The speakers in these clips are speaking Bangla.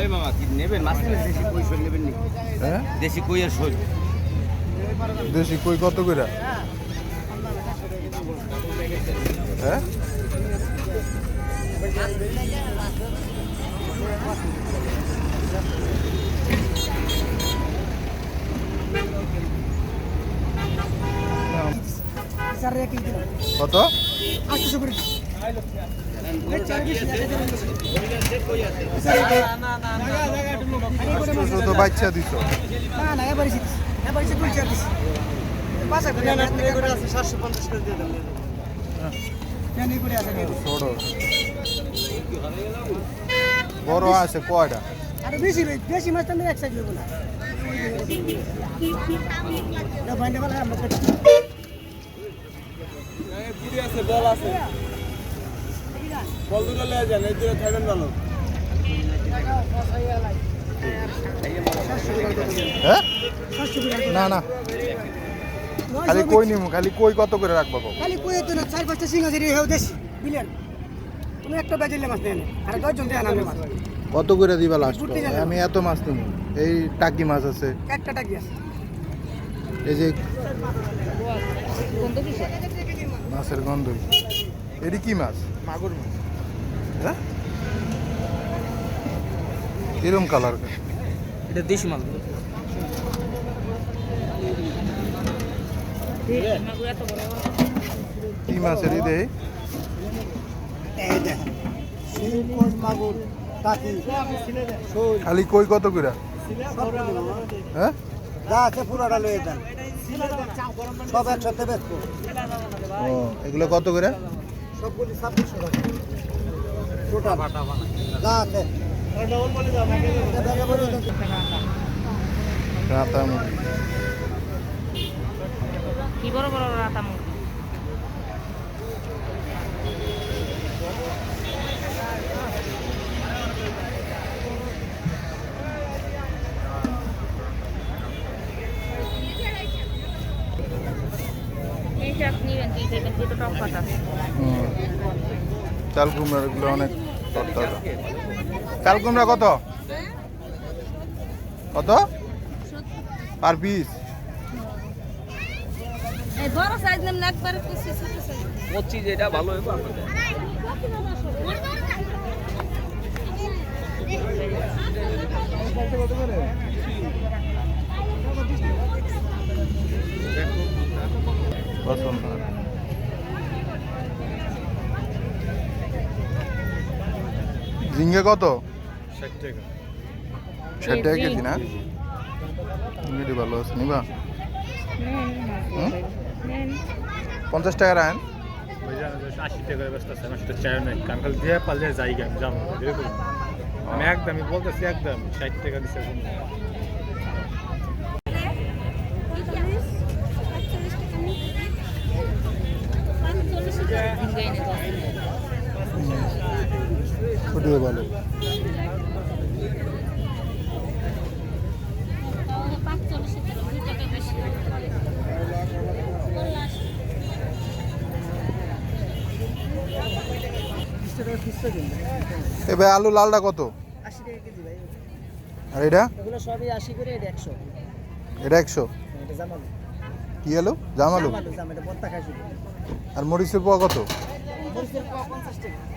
এই মামা কি নেবেন? মাছ দেশি কই শোল নেবেন নি হ্যাঁ? দেশি কই আর শোল? দেশি কই কত করে হ্যাঁ? কত? আটশোশো তো দিছ। ছোট। বড় আছে, কয়টা? আরও বেশি বেশি মাছ টানলে এক সাইড বাইন্দা ফেলা আমরা হ্যাঁ? না না। খালি। কই নিমু খালি কই কত করে রাখবা খালি কই তো না চার পাঁচটা সিং আছে হেউ দেশি বিলিয়ন তুমি একটা বেজেলে মাছ নেন আর দশজন মাছ। কত করে দিবা লাস্ট আমি এত মাছ নিমু এই টাকি মাছ আছে। একটা টাকি আছে। এই যে মাছের গন্ধ। এটি কি মাছ? মাগুর মাছ। হ্যাঁ? কিরম কালার এটা দেশি মাছ কি মাছের শোল খালি কই কত করে? হ্যাঁ? যা আছে পুরোটা লয়ে যান সব একসাথে বেচবো এগুলো কত করে? সবগুলি ছাব্বিশশো টাকা। টোটাল। যা আছে। রাতা মুরগি কি বড় বড় রাতা মুখ এইটা নিবেন কি দেবেন দুটো টক পাতা। চাল কুমড়ার এগুলো অনেক চাল কুমড়া কত? কত? পার পিস এই বড় সাইজ নেন একবারে পঁচিশ এটা ভালো হবে আপনাদের। পছন্দ ঝিঙ্গে কত? ষাট টাকা। কেজি। না? ঝিঙ্গেটি ভালো আছে নিবা? পঞ্চাশ টাকা রাখেন আশি টাকা ব্যস্ত আছে আমার সাথে চায় নাই। কারণ খালি দিয়ে পারলে জায়গা আমি যাব। আমি একদমই বলতেছি একদম ষাট টাকা দিচ্ছে এনে ভালো এবার আলু লালটা কত? আর এটা? এটা একশো। কি আলু? জামালু আর মরিচের পোয়া কত? মরিচের পোয়া পঞ্চাশ টাকা।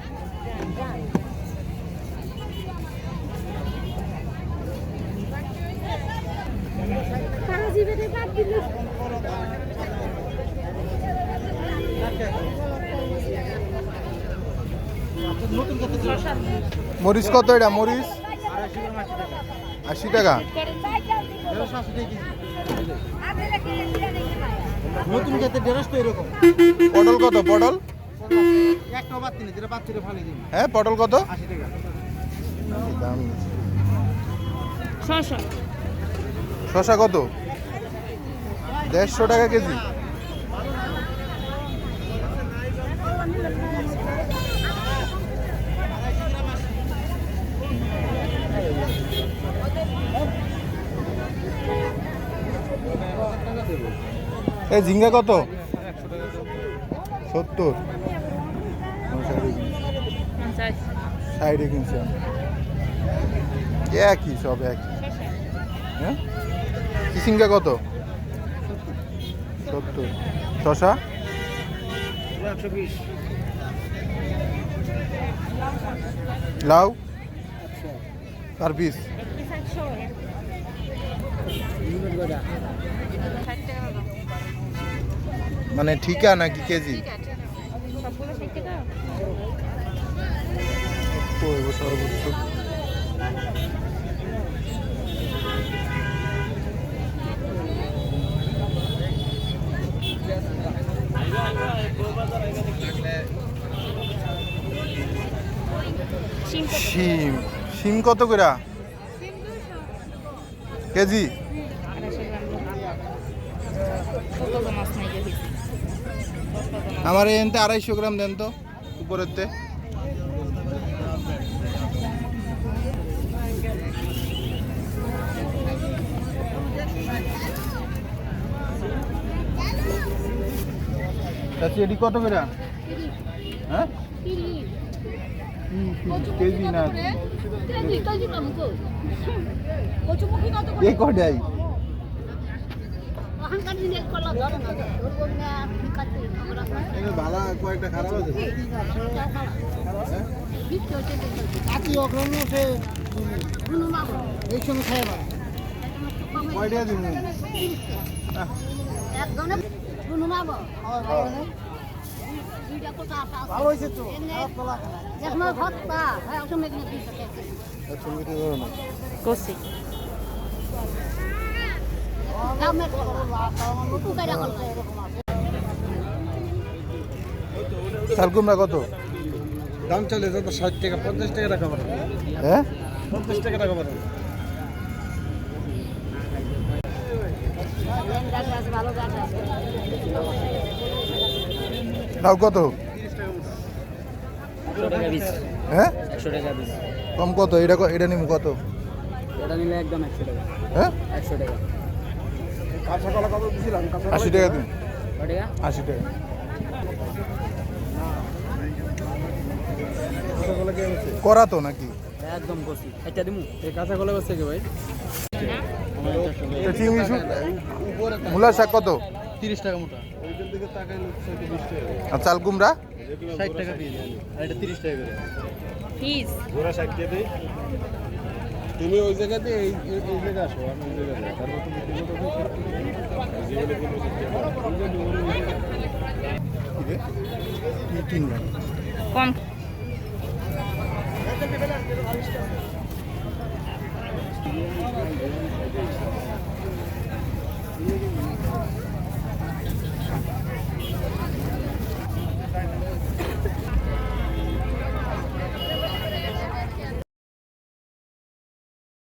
মরিচ কত এটা? মরিচ? আশি টাকা। নতুন ক্ষেত্রে দেড়শ তো এরকম। পটল কত? পটল? হ্যাঁ পটল কত? শশা কত? দেড়শো টাকা কেজি। এই ঝিঙ্গা কত? সত্তর। সাইডে কিনছি। আমি একই, সব একই। হ্যাঁ? কিসিঙ্গা কত? সত্তর। শশা? লাউ? আর পিস? মানে ঠিকা নাকি কেজি সবগুলো ষাট টাকা করব সর্বোচ্চ। শিম। কত? শিম কত করে? কেজি? আমার এনতে আড়াইশো গ্রাম দেন তো উপরেরতে। চাচি এটি কত করে হ্যাঁ? কেজি না? এই কটাই? ভালো কয়েকটা খারাপ আছে। কয়টা দিব ভালো হয়েছে তো কত? দাম চলে যত ষাট টাকা পঞ্চাশ টাকা রাখা পারে হ্যাঁ? পঞ্চাশ টাকা রাখা পারে লাউ কত? হ্যাঁ? কম কত? এটা এটা নিম কত? এটা নিলে একদম একশো টাকা হ্যাঁ? একশো টাকা আশি টাকা দিন। আশি টাকা। করা তো নাকি? একদম করছি এটা দিমু। এই কাঁচা কলা কি ভাই? চিংড়ি শুক মূলার শাক কত? তিরিশ টাকা মোটা। আর চাল কুমড়া? ষাট টাকা দিয়ে আর এটা তিরিশ টাকা করে। ফিস ঘোড়া ষাট টাকা দিই তুমি ওই জায়গাতে এই এই- জায়গায় আসো আমি ওই জায়গাতে তারপর তুমি কিলো কত ষাট Thank you.